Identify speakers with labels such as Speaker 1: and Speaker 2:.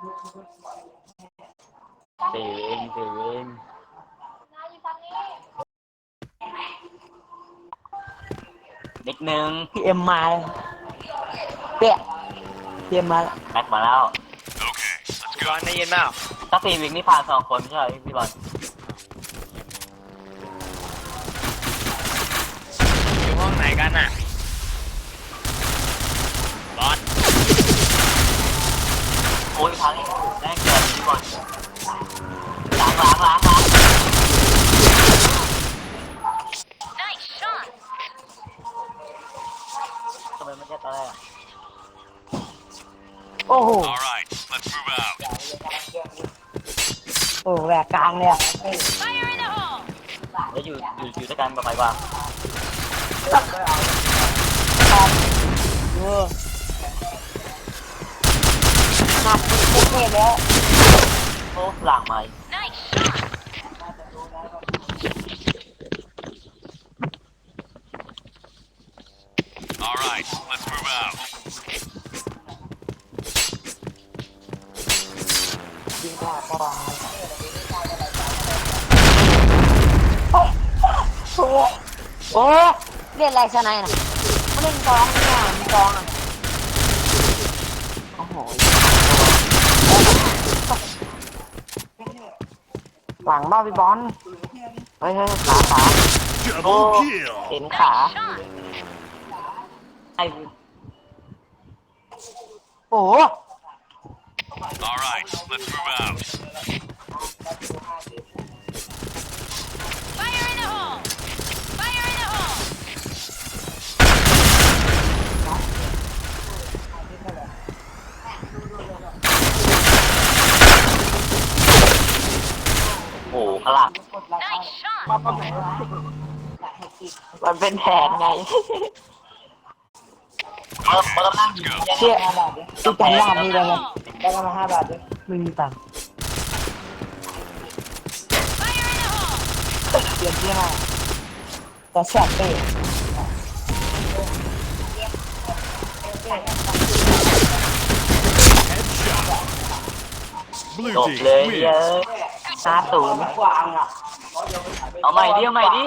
Speaker 1: เสียงเสียงนิดนึง
Speaker 2: พี่เอ็มมาเลยเปี้ยพี่เอ็มมาแล้ว
Speaker 1: แม็กมาแล้ว
Speaker 3: พี่บอลได้ยินเปล่า
Speaker 1: ถ้าสี่วิกนี่ผ่านสองคนไม่ใช่เหรอพี่บอล
Speaker 3: อยู่ห้องไหนกันน่ะบอล
Speaker 1: โอ้ยทางนี้แม่งเกิดพี่บอลล้างล้างล้างล้างทำไมไม่ใช่ตอนแรกอะ
Speaker 2: โอ้โห
Speaker 4: All right, let's move out.
Speaker 2: โอ้โหแหวกกลางเลยอะ
Speaker 1: แล้วอยู่อยู่อยู่ด้วยกันกับไปว่า
Speaker 2: เหนักโอเคแล้ว
Speaker 1: โอ้หลังใหม
Speaker 2: ยิงกว่าก่อนโอ้โหโอ้เล่นอะไรชนะน่ะเขาเล่นกองเนี่ยมีกองอะโอ้โห หลังบ้าพี่บอลเฮ้ยเฮ้ยขาขา
Speaker 4: Double kill.
Speaker 2: เห็นขา
Speaker 1: ไอ้
Speaker 2: โอ้โห
Speaker 4: All right, let's move out.
Speaker 1: ข้างหลัง
Speaker 2: มันเป็นแผนไง
Speaker 1: เริ่มเริ่มนั่งอยู่
Speaker 2: เชี่ยที่จำรอบนี้เลยนะได้กันมาห้าบาทด้วยไม่มีตังค์เปลี่ยนที่ห้าแต่แซ่บเป้
Speaker 4: Blue
Speaker 1: จบ
Speaker 4: team
Speaker 1: เลย
Speaker 4: wins.
Speaker 1: เยอะ ตาศูนย์เอาใหม่ดิเอาใหม่ดิ